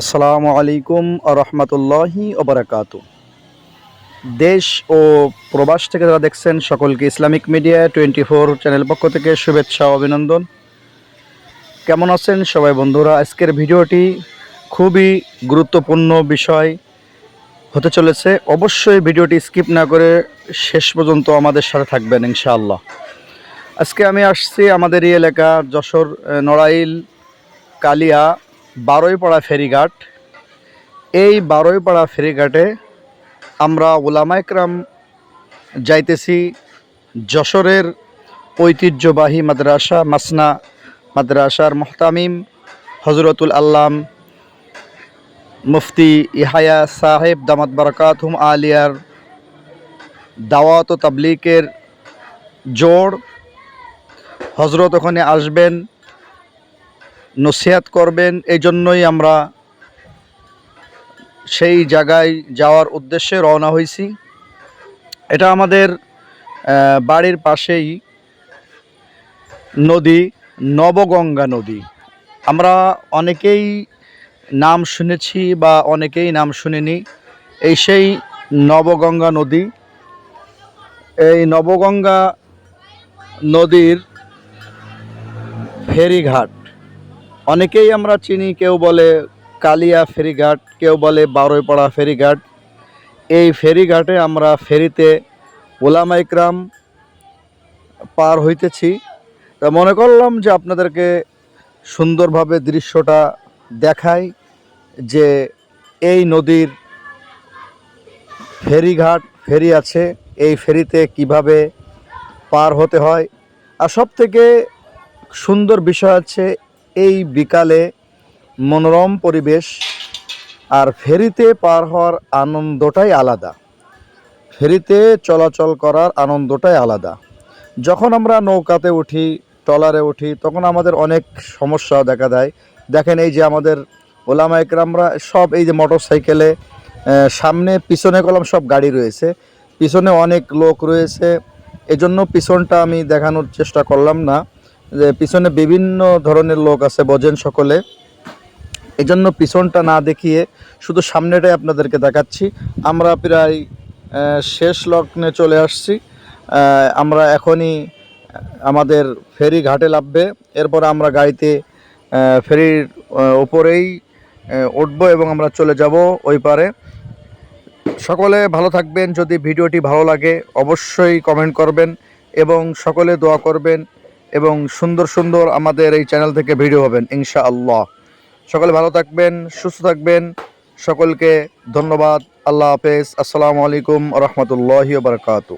আসসালামু আলাইকুম রহমতুল্লাহি ওবরাকাতু। দেশ ও প্রবাস থেকে যারা দেখছেন, সকলকে Islamic media twenty four channel পক্ষ থেকে শুভেচ্ছা অভিনন্দন। কেমন আছেন সবাই বন্ধুরা? আজকের ভিডিওটি খুবই গুরুত্বপূর্ণ বিষয় হতে চলেছে। অবশ্যই ভিডিওটি স্কিপ না করে শেষ পর্যন্ত আমাদের সাথে থাকবেন ইনশাআল্লাহ। আজকে আমি আসছি আমাদের এই এলাকা যশোর, নড়াইল, কালিয়া বারোইপাড়া ফেরিঘাট। এই বারোইপাড়া ফেরিঘাটে আমরা ওলামাইকরাম যাইতেছি যশোরের ঐতিহ্যবাহী মাদ্রাসা, মাসনা মাদ্রাসার মোহতামিম হজরতুল আল্লাম মুফতি ইহায়া সাহেব দামাত বারাকাতুম আলিয়ার দাওয়াত ও তাবলিকের জোর হজরত ওখানে আসবেন নসিহাত করবেন এই জন্যই আমরা সেই জায়গায় যাওয়ার উদ্দেশ্যে রওনা হয়েছি। এটা আমাদের বাড়ির পাশেই নদী, নবগঙ্গা নদী। আমরা অনেকেই নাম শুনেছি বা অনেকেই নাম শুনিনি। এই সেই নবগঙ্গা নদী। এই নবগঙ্গা নদীর ফেরিঘাট। অনেকেই আমরা চিনি, কেউ বলে কালিয়া ফেরিঘাট, কেউ বলে বারোইপাড়া ফেরিঘাট। এই ফেরিঘাটে আমরা ফেরিতে ওলামাইকরাম পার হইতেছি। তা মনে করলাম যে আপনাদেরকে সুন্দরভাবে দৃশ্যটা দেখাই যে এই নদীর ফেরিঘাট, ফেরি আছে, এই ফেরিতে কীভাবে পার হতে হয়। আর সব থেকে সুন্দর বিষয় আছে এই বিকালে মনোরম পরিবেশ আর ফেরিতে পার হওয়ার আনন্দটাই আলাদা। ফেরিতে চলাচল করার আনন্দটাই আলাদা। যখন আমরা নৌকাতে উঠি, ট্রলারে উঠি, তখন আমাদের অনেক সমস্যা দেখা দেয়। দেখেন এই যে আমাদের ওলামা একরামরা সব এই যে মোটর সাইকেলে সামনে পিছনে কলম সব গাড়ি রয়েছে। পিছনে অনেক লোক রয়েছে। এজন্য পিছনটা আমি দেখানোর চেষ্টা করলাম না। যে পিছনে বিভিন্ন ধরনের লোক আছে বোঝেন সকলে। এই জন্য পিছনটা না দেখিয়ে শুধু সামনেটাই আপনাদেরকে দেখাচ্ছি। আমরা প্রায় শেষ লগ্নে চলে আসছি। আমরা এখনই আমাদের ফেরি ঘাটে লাভবে। এরপর আমরা গাড়িতে ফেরির আহ, উপরেই উঠবো এবং আমরা চলে যাব ওই পারে। সকলে ভালো থাকবেন। যদি ভিডিওটি ভালো লাগে অবশ্যই কমেন্ট করবেন এবং সকলে দোয়া করবেন। এবং সুন্দর সুন্দর আমাদের এই চ্যানেল থেকে ভিডিও হবেন ইনশা আল্লাহ সকলে ভালো থাকবেন, সুস্থ থাকবেন। সকলকে ধন্যবাদ, আল্লাহ হাফেজ। আসসালামু আলাইকুম রহমতুল্লাহ বারকাতু